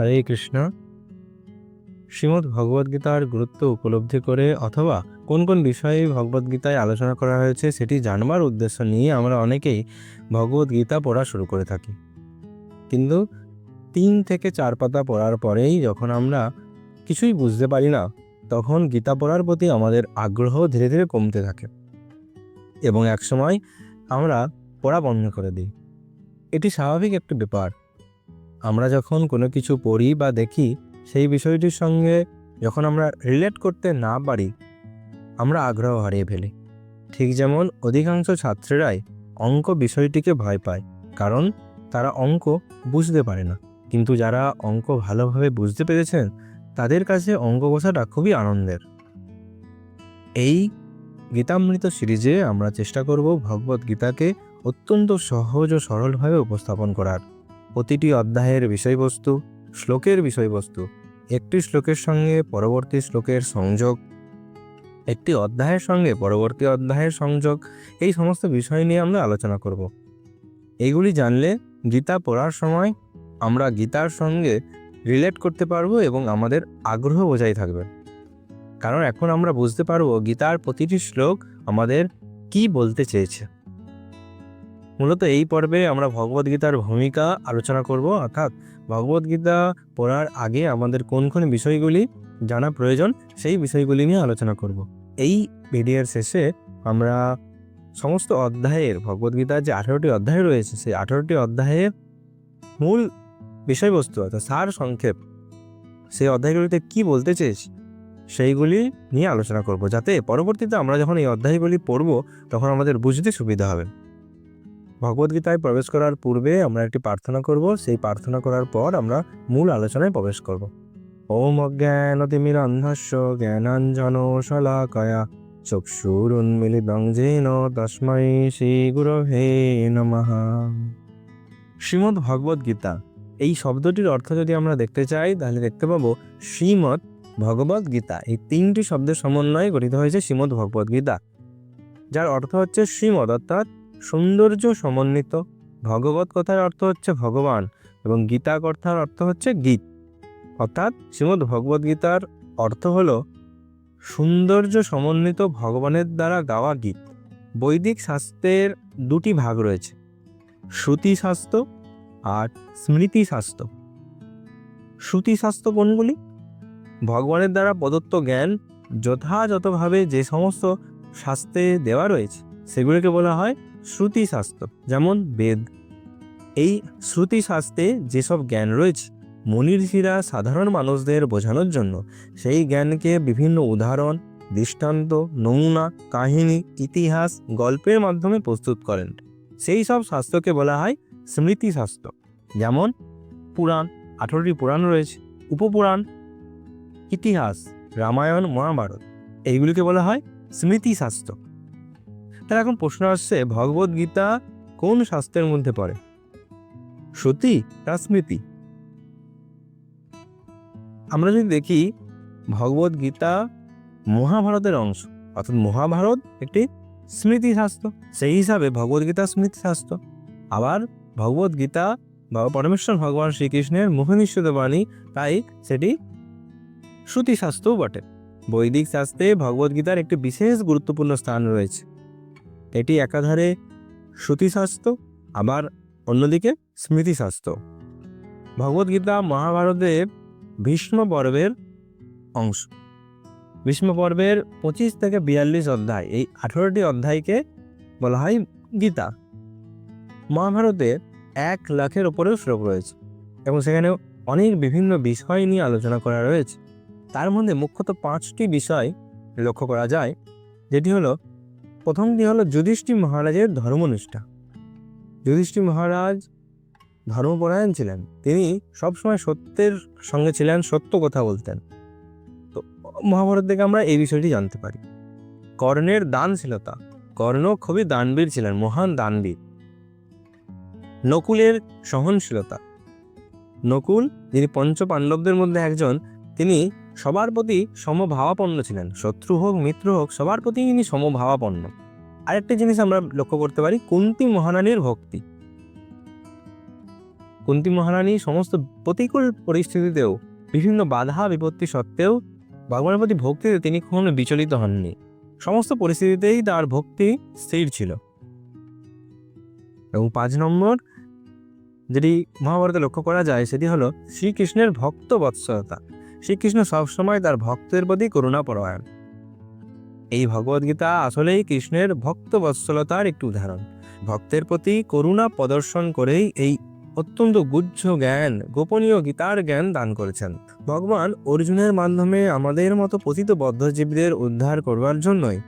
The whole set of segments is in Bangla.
হরে কৃষ্ণ। শ্রীমদ্ ভগবদ্গীতার গুরুত্ব উপলব্ধি করে অথবা কোন কোন বিষয়ে ভগবদ্গীতায় আলোচনা করা হয়েছে সেটি জানবার উদ্দেশ্য নিয়ে আমরা অনেকেই ভগবদ্গীতা পড়া শুরু করে থাকি। কিন্তু তিন থেকে চার পাতা পড়ার পরেই যখন আমরা কিছুই বুঝতে পারি না, তখন গীতা পড়ার প্রতি আমাদের আগ্রহ ধীরে ধীরে কমতে থাকে এবং একসময় আমরা পড়া বন্ধ করে দিই। এটি স্বাভাবিক একটি ব্যাপার। আমরা যখন কোনো কিছু পড়ি বা দেখি, সেই বিষয়টির সঙ্গে যখন আমরা রিলেট করতে না পারি, আমরা আগ্রহ হারিয়ে ফেলি। ঠিক যেমন অধিকাংশ ছাত্রেরাই অঙ্ক বিষয়টিকে ভয় পায়, কারণ তারা অঙ্ক বুঝতে পারে না। কিন্তু যারা অঙ্ক ভালোভাবে বুঝতে পেরেছেন, তাদের কাছে অঙ্ক কষাটা খুবই আনন্দের। এই গীতামৃত সিরিজে আমরা চেষ্টা করব ভগবত গীতাকে অত্যন্ত সহজ ও সরলভাবে উপস্থাপন করার। প্রতিটি অধ্যায়ের বিষয়বস্তু, শ্লোকের বিষয়বস্তু, একটি শ্লোকের সঙ্গে পরবর্তী শ্লোকের সংযোগ, একটি অধ্যায়ের সঙ্গে পরবর্তী অধ্যায়ের সংযোগ, এই সমস্ত বিষয় নিয়ে আমরা আলোচনা করব। এইগুলি জানলে গীতা পড়ার সময় আমরা গীতার সঙ্গে রিলেট করতে পারব এবং আমাদের আগ্রহ বোঝাই থাকবে। কারণ এখন আমরা বুঝতে পারব গীতার প্রতিটি শ্লোক আমাদের কি বলতে চেয়েছে। মূলত এই পর্বে আমরা ভগবদ্গীতার ভূমিকা আলোচনা করব, অর্থাৎ ভগবদ্গীতা পড়ার আগে আমাদের কোন কোন বিষয়গুলি জানা প্রয়োজন সেই বিষয়গুলি নিয়ে আলোচনা করব। এই ভিডিওর শেষে আমরা সমস্ত অধ্যায়ের ভগবদ্গীতার যে আঠারোটি অধ্যায় রয়েছে, সেই আঠারোটি অধ্যায়ের মূল বিষয়বস্তু, অর্থাৎ সার সংক্ষেপ, সেই অধ্যায়গুলিতে কি বলতে চেয়েছি সেইগুলি নিয়ে আলোচনা করব, যাতে পরবর্তীতে আমরা যখন এই অধ্যায়গুলি পড়ব, তখন আমাদের বুঝতে সুবিধা হবে। ভগবদ্গীতায় প্রবেশ করার পূর্বে আমরা একটি প্রার্থনা করব। সেই প্রার্থনা করার পর আমরা মূল আলোচনায় প্রবেশ করব। ওম অজ্ঞানতিমিরন্ধস্য জ্ঞানাঞ্জন শলাকয়া চক্ষুরুন্মিলিতং যেন তস্মৈ শ্রী গুরবে নমঃ। শ্রীমদ্ ভগবদ্ গীতা, এই শব্দটির অর্থ যদি আমরা দেখতে চাই, তাহলে দেখতে পাবো শ্রীমৎ ভগবদ্ গীতা। এই তিনটি শব্দের সমন্বয়ে গঠিত হয়েছে শ্রীমদ্ ভগবদ্ গীতা, যার অর্থ হচ্ছে শ্রীমদ, অর্থাৎ সৌন্দর্য সমন্বিত। ভগবত কথার অর্থ হচ্ছে ভগবান এবং গীতা কথার অর্থ হচ্ছে গীত। অর্থাৎ শ্রীমদ্ ভগবদ গীতার অর্থ হলো সৌন্দর্য সমন্বিত ভগবানের দ্বারা গাওয়া গীত। বৈদিক শাস্ত্রের দুটি ভাগ রয়েছে, শ্রুতি শাস্ত্র আর স্মৃতি শাস্ত্র। শ্রুতি শাস্ত্র কোনগুলি? ভগবানের দ্বারা প্রদত্ত জ্ঞান যথাযথভাবে যে সমস্ত শাস্ত্রে দেওয়া রয়েছে, সেগুলিকে বলা হয় শ্রুতি শাস্ত্র যেমন বেদ। এই শ্রুতি শাস্ত্রে যেসব জ্ঞান রয়েছে মনীষীরা সাধারণ মানুষদের বোঝানোর জন্য সেই জ্ঞানকে বিভিন্ন উদাহরণ, দৃষ্টান্ত, নমুনা, কাহিনী, ইতিহাস, গল্পের মাধ্যমে প্রস্তুত করেন। সেই সব শাস্ত্রকে বলা হয় স্মৃতি শাস্ত্র যেমন পুরাণ, আঠারোটি পুরাণ রয়েছে, উপপুরাণ, ইতিহাস, রামায়ণ, মহাভারত। এইগুলিকে বলা হয় স্মৃতি শাস্ত্র তাহলে এখন প্রশ্ন আসছে ভগবদ গীতা কোন শাস্ত্রের মধ্যে পড়ে? শ্রুতি না স্মৃতি আমরা যদি দেখি ভগবদ গীতা মহাভারতের অংশ, অর্থাৎ মহাভারত একটি স্মৃতি শাস্ত্র সেই হিসাবে ভগবদ গীতা স্মৃতি শাস্ত্র আবার ভগবদ গীতা বা পরমেশ্বর ভগবান শ্রীকৃষ্ণের মুখনিশ্চিত বাণী, তাই সেটি শ্রুতি শাস্ত্রও বটে। বৈদিক শাস্ত্রে ভগবদ গীতার একটি বিশেষ গুরুত্বপূর্ণ স্থান রয়েছে। এটি একাধারে শ্রুতিশাস্ত্র, আবার অন্যদিকে স্মৃতিশাস্ত্র। ভগবদ্গীতা মহাভারতের ভীষ্ম পর্বের অংশ। ভীষ্ম পর্বের পঁচিশ থেকে বিয়াল্লিশ অধ্যায়, এই আঠেরোটি অধ্যায়কে বলা হয় গীতা। মহাভারতে এক লাখের ওপরেও শ্লোক রয়েছে এবং সেখানে অনেক বিভিন্ন বিষয় নিয়ে আলোচনা করা রয়েছে। তার মধ্যে মুখ্যত পাঁচটি বিষয় লক্ষ্য করা যায়, যেটি হলো প্রথমটি হলো যুধিষ্ঠির মহারাজের ধর্মনিষ্ঠা। যুধিষ্ঠির মহারাজ ধর্মপরায়ণ ছিলেন। তিনি সবসময় সত্যের সঙ্গে ছিলেন, সত্য কথা বলতেন। তো মহাভারত থেকে আমরা এই বিষয়টি জানতে পারি। কর্ণের দানশীলতা। কর্ণ খুবই দানবীর ছিলেন, মহান দানবীর। নকুলের সহনশীলতা। নকুল, যিনি পঞ্চ পাণ্ডবদের মধ্যে একজন, তিনি সবার প্রতি সমভাবাপন্ন ছিলেন। শত্রু হোক, মিত্র হোক, সবার প্রতি তিনি সমভাবাপন্ন। আরেকটা জিনিস আমরা লক্ষ্য করতে পারি, কুন্তি মহারানীর ভক্তি। কুন্তি মহারানী সমস্ত প্রতিকূল পরিস্থিতিতেও, বিভিন্ন বাধা বিপত্তি সত্ত্বেও, ভগবানের প্রতি ভক্তিতে তিনি কখনো বিচলিত হননি। সমস্ত পরিস্থিতিতেই তার ভক্তি স্থির ছিল। এবং পাঁচ নম্বর, যেটি মহাভারতে লক্ষ্য করা যায়, সেটি হলো শ্রীকৃষ্ণের ভক্ত বৎসলতা শ্রীকৃষ্ণ সবসময় তার ভক্তের প্রতি করুণা পরায়ণ এই ভগবদ্গীতা আসলেই কৃষ্ণের ভক্ত বৎসলতার একটি উদাহরণ। ভক্তের প্রতি করুণা প্রদর্শন করেই এই অত্যন্ত গুচ্ছ জ্ঞান, গোপনীয় গীতার জ্ঞান দান করেছেন। ভগবান অর্জুনের মাধ্যমে আমাদের মতো পতিত বদ্ধজীবীদের উদ্ধার করবার জন্যই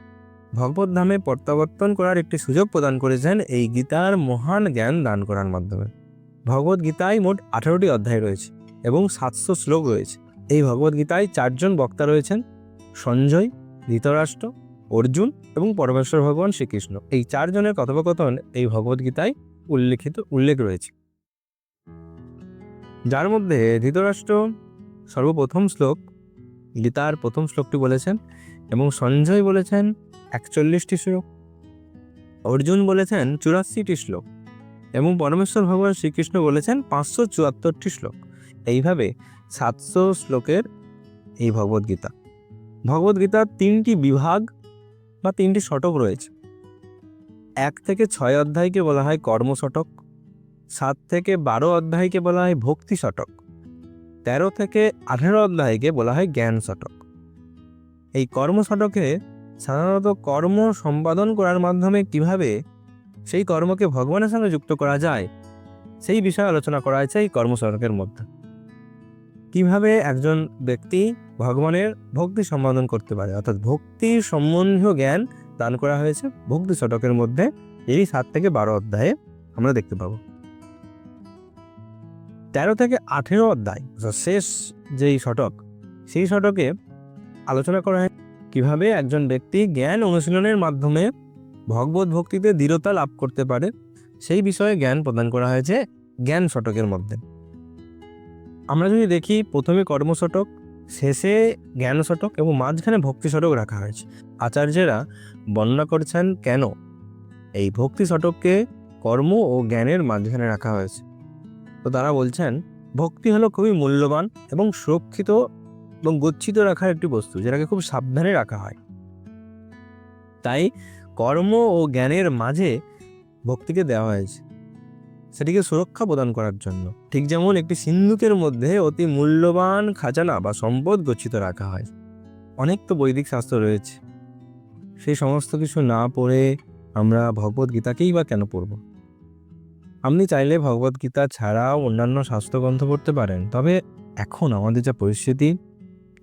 ভগবত ধামে প্রত্যাবর্তন করার একটি সুযোগ প্রদান করেছেন এই গীতার মহান জ্ঞান দান করার মাধ্যমে। ভগবত গীতায় মোট আঠারোটি অধ্যায় রয়েছে এবং সাতশো শ্লোক রয়েছে। এই ভগবত গীতায় চারজন বক্তা রয়েছেন, সঞ্জয়, ধৃতরাষ্ট্র, অর্জুন এবং পরমেশ্বর ভগবান শ্রীকৃষ্ণ। এই চারজনের কথোপকথন এই ভগবত গীতায় উল্লেখিত, উল্লেখ রয়েছে। যার মধ্যে ধৃতরাষ্ট্র সর্বপ্রথম শ্লোক, গীতার প্রথম শ্লোকটি বলেছেন এবং সঞ্জয় বলেছেন একচল্লিশটি শ্লোক, অর্জুন বলেছেন চুরাশিটি শ্লোক এবং পরমেশ্বর ভগবান শ্রীকৃষ্ণ বলেছেন পাঁচশো চুয়াত্তরটি শ্লোক। এইভাবে সাতশো শ্লোকের এই ভগবদ্গীতা ভগবদ্গীতার তিনটি বিভাগ বা তিনটি শটক রয়েছে। এক থেকে ছয় অধ্যায়কে বলা হয় কর্মশতক সাত থেকে বারো অধ্যায়কে বলা হয় ভক্তি শটক তেরো থেকে আঠেরো অধ্যায়কে বলা হয় জ্ঞান শটক এই কর্মশতকে সাধারণত কর্ম সম্পাদন করার মাধ্যমে কীভাবে সেই কর্মকে ভগবানের সঙ্গে যুক্ত করা যায়, সেই বিষয়ে আলোচনা করা হয়েছে এই কর্মশতকের মধ্যে। কীভাবে একজন ব্যক্তি ভগবানের ভক্তি সম্পাদন করতে পারে? অর্থাৎ ভক্তি সম্বন্ধীয় জ্ঞান দান করা হয়েছে ভক্তি শতকের মধ্যে এই সাত থেকে বারো অধ্যায়ে আমরা দেখতে পাবো। তেরো থেকে আঠেরো অধ্যায় শেষ যেই শতক সেই শতকে আলোচনা করা হয় কীভাবে একজন ব্যক্তি জ্ঞান অনুশীলনের মাধ্যমে ভগবত ভক্তিতে দৃঢ়তা লাভ করতে পারে, সেই বিষয়ে জ্ঞান প্রদান করা হয়েছে জ্ঞান শতকের মধ্যে। আমরা যদি দেখি প্রথমে কর্মশতক শেষে জ্ঞান শতক এবং মাঝখানে ভক্তি শতক রাখা হয়েছে। আচার্যেরা বর্ণনা করছেন কেন এই ভক্তি শতককে কর্ম ও জ্ঞানের মাঝখানে রাখা হয়েছে। তো তারা বলছেন, ভক্তি হলো খুবই মূল্যবান এবং সুরক্ষিত এবং গচ্ছিত রাখার একটি বস্তু, যেটাকে খুব সাবধানে রাখা হয়। তাই কর্ম ও জ্ঞানের মাঝে ভক্তিকে দেওয়া হয়েছে। সেটিকে সুরক্ষা প্রদান করার জন্য। ঠিক যেমন একটি সিন্ধুকের মধ্যে অতি মূল্যবান খাজানা বা সম্পদ গচ্ছিত রাখা হয়। অনেক তো বৈদিক শাস্ত্র রয়েছে। সেই সমস্ত কিছু না পড়ে আমরা ভগবত গীতাকেই বা কেন পড়ব? আপনি চাইলে ভগবত গীতা ছাড়াও অন্যান্য শাস্ত্রগ্রন্থ পড়তে পারেন। তবে এখন আমাদের যা পরিস্থিতি,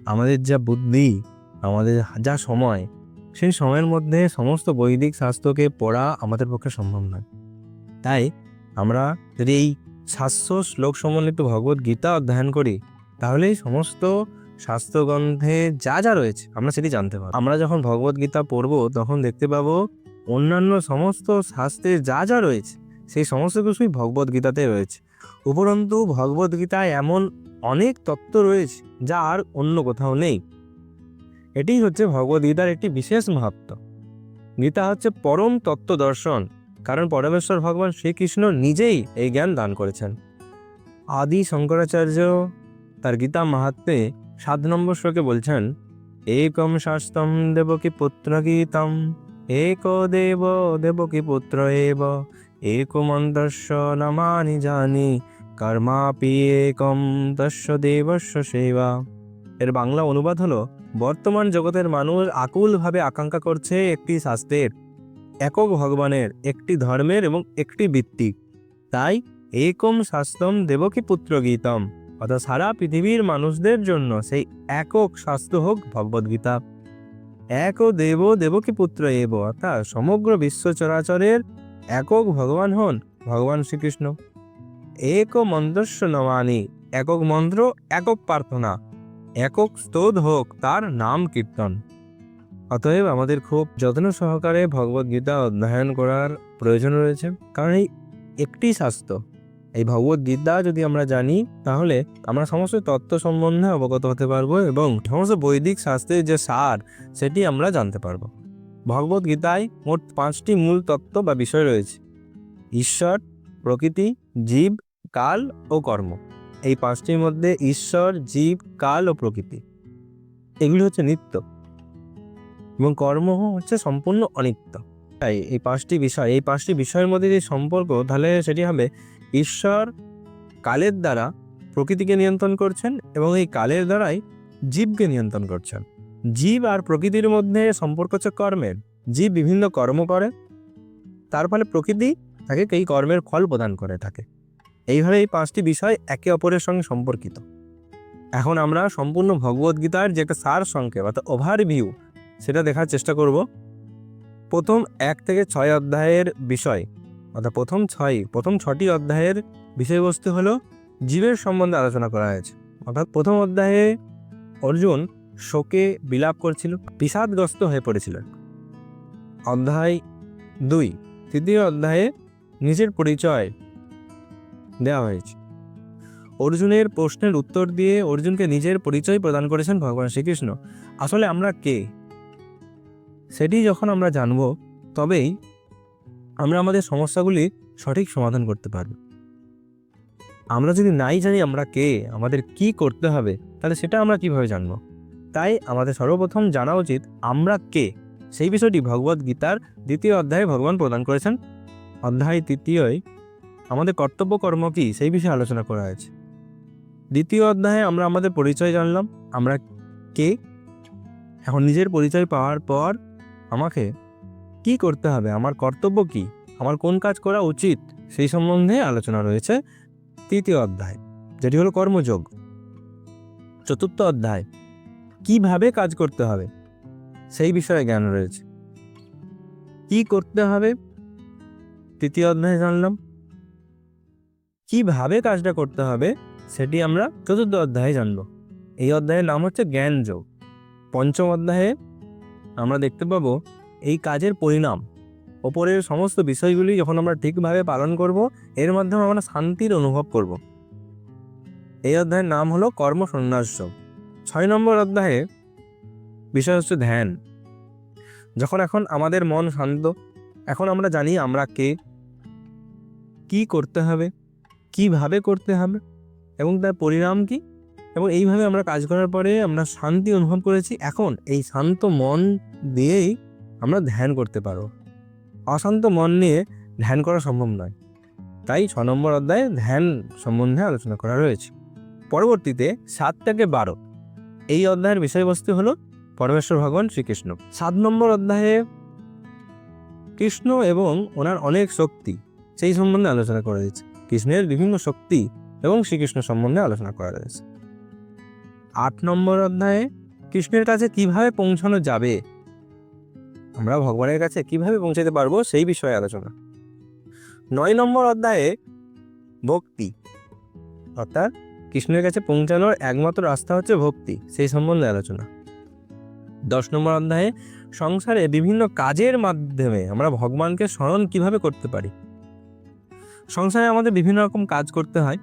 আমাদের যা বুদ্ধি, আমাদের যা সময়, সেই সময়ের মধ্যে সমস্ত বৈদিক শাস্ত্রকে পড়া আমাদের পক্ষে সম্ভব নয়। তাই আমরা যদি এই সাতশো শ্লোক সমন্বিত ভগবত গীতা অধ্যয়ন করি তাহলে এই সমস্ত শাস্ত্রগ্রন্থে যা যা রয়েছে, আমরা সেটি জানতে পারব। আমরা যখন ভগবত গীতা পড়ব, তখন দেখতে পাবো অন্যান্য সমস্ত শাস্ত্রে যা যা রয়েছে, সেই সমস্ত কিছুই ভগবত গীতাতে রয়েছে। উপরন্তু, ভগবত গীতায় এমন অনেক তত্ত্ব রয়েছে যা আর অন্য কোথাও নেই। এটিই হচ্ছে ভগবত গীতার একটি বিশেষ মাহাত্ম গীতা হচ্ছে পরম তত্ত্ব দর্শন। কারণ পরমেশ্বর ভগবান শ্রীকৃষ্ণ নিজেই এই জ্ঞান দান করেছেন। আদি শঙ্করাচার্য তার গীতা মাহাত্মে সাত নম্বর শ্লোকে বলছেন, একম শাস্তম দেবকী পুত্র গীতম, এক দেব দেবকী পুত্র এব একমন্তস্য নামানি জানি, কর্মাপি একম তস্য দেবস্য সেবা। এর বাংলা অনুবাদ হলো, বর্তমান জগতের মানুষ আকুলভাবে আকাঙ্ক্ষা করছে একটি শাস্ত্রের একক ভগবানের একটি ধর্মের এবং একটি বৃত্তি তাই একম শাস্ত্রম দেবকী পুত্র গীতম। অর্থাৎ সারা পৃথিবীর মানুষদের জন্য সেই একক শাস্ত্র হোক ভগবদ্গীতা। এক দেব দেবকী পুত্র এব, অর্থাৎ সমগ্র বিশ্ব চরাচরের একক ভগবান হন ভগবান শ্রীকৃষ্ণ। এক মন্ত্রস্য নমানি একক মন্ত্র, একক প্রার্থনা, একক স্তোধ হোক তার নাম কীর্তন। অতএব আমাদের খুব যত্ন সহকারে ভগবত গীতা অধ্যয়ন করার প্রয়োজন রয়েছে। কারণ এই একটি শাস্ত্র, এই ভগবত গীতা যদি আমরা জানি, তাহলে আমরা সমস্ত তত্ত্ব সম্বন্ধে অবগত হতে পারব এবং সমস্ত বৈদিক শাস্ত্রের যে সার, সেটি আমরা জানতে পারব। ভগবত গীতায় মোট পাঁচটি মূল তত্ত্ব বা বিষয় রয়েছে। ঈশ্বর, প্রকৃতি, জীব, কাল ও কর্ম। এই পাঁচটির মধ্যে ঈশ্বর, জীব, কাল ও প্রকৃতি। এগুলি হচ্ছে নিত্য। এবং কর্ম হচ্ছে সম্পূর্ণ অনিত্য। তাই এই পাঁচটি বিষয়, এই পাঁচটি বিষয়ের মধ্যে যে সম্পর্ক, তাহলে সেটি হবে ঈশ্বর কালের দ্বারা প্রকৃতিকে নিয়ন্ত্রণ করছেন এবং এই কালের দ্বারাই জীবকে নিয়ন্ত্রণ করছেন। জীব আর প্রকৃতির মধ্যে সম্পর্ক হচ্ছে কর্মের। জীব বিভিন্ন কর্ম করে, তার ফলে প্রকৃতি তাকে এই কর্মের ফল প্রদান করে থাকে। এইভাবে এই পাঁচটি বিষয় একে অপরের সঙ্গে সম্পর্কিত। এখন আমরা সম্পূর্ণ ভগবদ্গীতার যে একটা সার সংক্ষেপ অর্থাৎ ওভারভিউ সেটা দেখার চেষ্টা করব। প্রথম এক থেকে ছয় অধ্যায়ের বিষয়, অর্থাৎ প্রথম ছয়, প্রথম ছটি অধ্যায়ের বিষয়বস্তু হলো জীবের সম্বন্ধে আলোচনা করা হয়েছে। অর্থাৎ প্রথম অধ্যায়ে অর্জুন শোকে বিলাপ করছিল, বিষাদগ্রস্ত হয়ে পড়েছিলেন। অধ্যায় দুই, তৃতীয় অধ্যায়ে নিজের পরিচয় দেওয়া হয়েছে। অর্জুনের প্রশ্নের উত্তর দিয়ে অর্জুনকে নিজের পরিচয় প্রদান করেছেন ভগবান শ্রীকৃষ্ণ। আসলে আমরা কে? সেটি যখন আমরা জানব, তবেই আমরা আমাদের সমস্যাগুলি সঠিক সমাধান করতে পারব। আমরা যদি নাই জানি আমরা কে, আমাদের কি করতে হবে, তাহলে সেটা আমরা কীভাবে জানব? তাই আমাদের সর্বপ্রথম জানা উচিত আমরা কে। সেই বিষয়টি ভগবদ গীতার দ্বিতীয় অধ্যায়ে ভগবান প্রদান করেছেন। অধ্যায় তৃতীয়ই আমাদের কর্তব্য কর্ম কি, সেই বিষয়ে আলোচনা করা হয়েছে। দ্বিতীয় অধ্যায়ে আমরা আমাদের পরিচয় জানলাম, আমরা কে। এখন নিজের পরিচয় পাওয়ার পর আমাকে? কি করতে হবে? আমার কর্তব্য কি? আমার কোন কাজ করা উচিত? সেই সম্বন্ধে আলোচনা রয়েছে তৃতীয় অধ্যায়, যেটি হলো কর্মযোগ। চতুর্থ অধ্যায়, কীভাবে কাজ করতে হবে? সেই বিষয়ে জ্ঞান রয়েছে। কি করতে হবে? তৃতীয় অধ্যায়ে জানলাম। কীভাবে কাজটা করতে হবে? সেটি আমরা চতুর্থ অধ্যায়ে জানব। এই অধ্যায়ের নাম হচ্ছে জ্ঞান যোগ পঞ্চম অধ্যায়ে আমরা দেখতে পাবো এই কাজের পরিণাম। ওপরের সমস্ত বিষয়গুলি যখন আমরা ঠিকভাবে পালন করব, এর মাধ্যমে আমরা শান্তির অনুভব করব। এই অধ্যায়ের নাম হলো কর্ম সন্ন্যাস। ছয় নম্বর অধ্যায়ে বিষয় হচ্ছে ধ্যান। যখন এখন আমাদের মন শান্ত, এখন আমরা জানি আমরা কে, কি করতে হবে, কীভাবে করতে হবে, এবং তার পরিণাম কি? এবং এইভাবে আমরা কাজ করার পরে আমরা শান্তি অনুভব করেছি। এখন এই শান্ত মন দিয়েই আমরা ধ্যান করতে পারব অশান্ত মন নিয়ে ধ্যান করা সম্ভব নয়। তাই ছ নম্বর অধ্যায়ে ধ্যান সম্বন্ধে আলোচনা করা রয়েছে। পরবর্তীতে সাত থেকে বারো। এই অধ্যায়ের বিষয়বস্তু হলো পরমেশ্বর ভগবান শ্রীকৃষ্ণ। সাত নম্বর অধ্যায়ে কৃষ্ণ এবং ওনার অনেক শক্তি সেই সম্বন্ধে আলোচনা করা হয়েছে। কৃষ্ণের বিভিন্ন শক্তি এবং শ্রীকৃষ্ণ সম্বন্ধে আলোচনা করা রয়েছে আট নম্বর অধ্যায়ে কৃষ্ণের কাছে কীভাবে পৌঁছানো যাবে? আমরা ভগবানের কাছে কীভাবে পৌঁছাতে পারব সেই বিষয়ে আলোচনা। নয় নম্বর অধ্যায়ে ভক্তি। অর্থাৎ কৃষ্ণের কাছে পৌঁছানোর একমাত্র রাস্তা হচ্ছে ভক্তি, সেই সম্বন্ধে আলোচনা। দশ নম্বর অধ্যায়ে সংসারে বিভিন্ন কাজের মাধ্যমে আমরা ভগবানকে স্মরণ কীভাবে করতে পারি? সংসারে আমাদের বিভিন্ন রকম কাজ করতে হয়।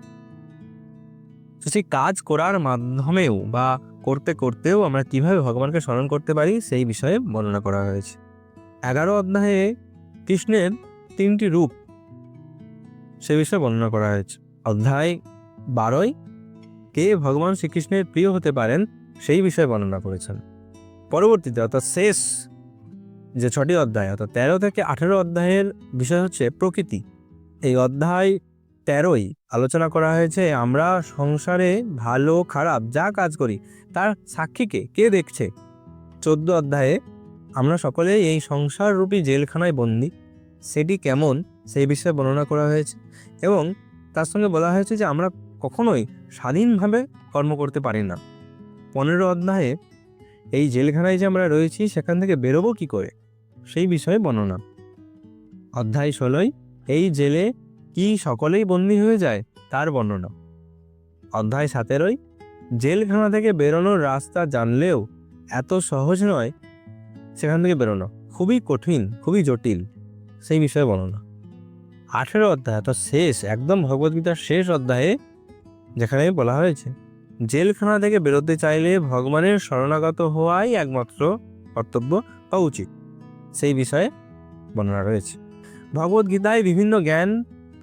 তো সেই কাজ করার মাধ্যমেও বা করতে করতেও আমরা কীভাবে ভগবানকে স্মরণ করতে পারি সেই বিষয়ে বর্ণনা করা হয়েছে। এগারো অধ্যায়ে কৃষ্ণের তিনটি রূপ সে বিষয়ে বর্ণনা করা হয়েছে। অধ্যায় বারোই কে ভগবান শ্রীকৃষ্ণের প্রিয় হতে পারেন সেই বিষয়ে বর্ণনা করেছেন। পরবর্তীতে অর্থাৎ শেষ যে ছটি অধ্যায়, অর্থাৎ তেরো থেকে আঠেরো অধ্যায়ের বিষয় হচ্ছে প্রকৃতি। এই অধ্যায় তেরোই আলোচনা করা হয়েছে, আমরা সংসারে ভালো, খারাপ যা কাজ করি, তার সাক্ষীকে কে দেখছে? চোদ্দ অধ্যায়ে, আমরা সকলে এই সংসার রূপী জেলখানায় বন্দি, সেটি কেমন? সেই বিষয়ে বর্ণনা করা হয়েছে এবং তার সঙ্গে বলা হয়েছে যে, আমরা কখনোই স্বাধীনভাবে কর্ম করতে পারি না। পনেরো অধ্যায়ে, এই জেলখানায় যে আমরা রয়েছি, সেখান থেকে বেরোবো কি করে? সেই বিষয়ে বর্ণনা। অধ্যায় ষোলোই, এই জেলে কি সকলেই বন্দী হয়ে যায় তার বর্ণনা। অধ্যায় সতেরোই, জেলখানা থেকে বেরোনোর রাস্তা জানলেও এত সহজ নয়, সেখান থেকে বেরোনো খুবই কঠিন, খুবই জটিল, সেই বিষয়ে বর্ণনা। আঠেরো অধ্যায়, অর্থাৎ শেষ, একদম ভগবদ্গীতার শেষ অধ্যায়ে, যেখানে বলা হয়েছে, জেলখানা থেকে বেরোতে চাইলে ভগবানের শরণাগত হওয়াই একমাত্র কর্তব্য বা উচিত, সেই বিষয়ে বর্ণনা রয়েছে। ভগবদ্গীতায় বিভিন্ন জ্ঞান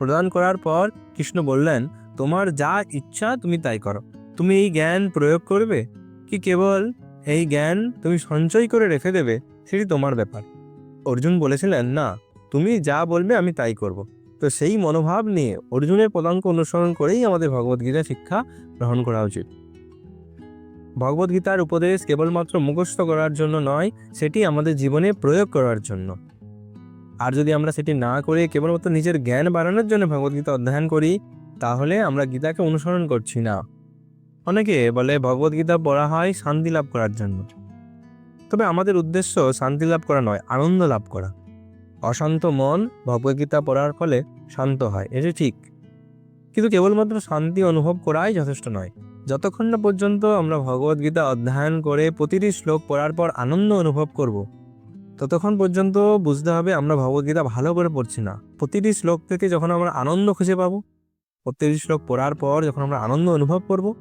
প্রদান করার পর কৃষ্ণ বললেন, তোমার যা ইচ্ছা তুমি তাই করো। তুমি এই জ্ঞান প্রয়োগ করবে? কি কেবল এই জ্ঞান তুমি সঞ্চয় করে রেখে দেবে? সেটি তোমার ব্যাপার। অর্জুন বলেছিলেন, না, তুমি যা বলবে আমি তাই করব। তো সেই মনোভাব নিয়ে অর্জুনের পদাঙ্ক অনুসরণ করেই আমাদের ভগবদ্গীতা শিক্ষা গ্রহণ করা উচিত। ভগবদ্গীতার উপদেশ কেবলমাত্র মুখস্থ করার জন্য নয়, সেটি আমাদের জীবনে প্রয়োগ করার জন্য। আর যদি আমরা সেটি না করে, কেবলমাত্র নিজের জ্ঞান বাড়ানোর জন্য ভগবদ্গীতা অধ্যয়ন করি, তাহলে আমরা গীতাকে অনুসরণ করছি না। অনেকে বলে ভগবদ্গীতা পড়া হয় শান্তি লাভ করার জন্য। তবে আমাদের উদ্দেশ্য শান্তি লাভ করা নয়, আনন্দ লাভ করা। অশান্ত মন ভগবদ্গীতা পড়ার ফলে শান্ত হয়, এটি ঠিক। কিন্তু কেবলমাত্র শান্তি অনুভব করাই যথেষ্ট নয়। যতক্ষণ না পর্যন্ত আমরা ভগবদ্গীতা অধ্যয়ন করে প্রতিটি শ্লোক পড়ার পর আনন্দ অনুভব করব ততক্ষণ পর্যন্ত বুঝতে হবে আমরা ভগবদ্গীতা ভালো করে পড়ছি না। প্রতিটি শ্লোক থেকে যখন আমরা আনন্দ খুঁজে পাবো প্রতিটি শ্লোক পড়ার পর যখন আমরা আনন্দ অনুভব করব,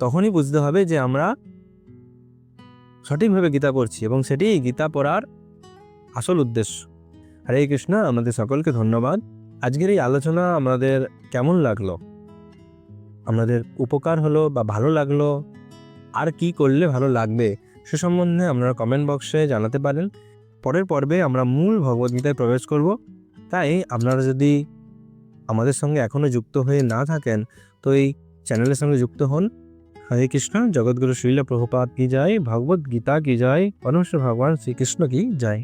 তখনই বুঝতে হবে যে আমরা সঠিকভাবে গীতা পড়ছি এবং সেটি গীতা পড়ার আসল উদ্দেশ্য। হরে কৃষ্ণ, আমাদের সকলকে ধন্যবাদ। আজকের এই আলোচনা আমাদের কেমন লাগল? আমাদের উপকার হলো বা ভালো লাগল? আর কি করলে ভালো লাগবে? সে সম্বন্ধে আপনারা কমেন্ট বক্সে জানাতে পারেন। পরের পর্বে আমরা মূল ভগবদ্গীতায় প্রবেশ করব। তাই আপনারা যদি আমাদের সঙ্গে এখনও যুক্ত হয়ে না থাকেন, তো এই চ্যানেলের সঙ্গে যুক্ত হন। হরে কৃষ্ণ জগৎগুরু শ্রীলা প্রভুপাত কি যায় ভগবত গীতা কি যায় পরমেশ্বর ভগবান শ্রীকৃষ্ণ কি যায়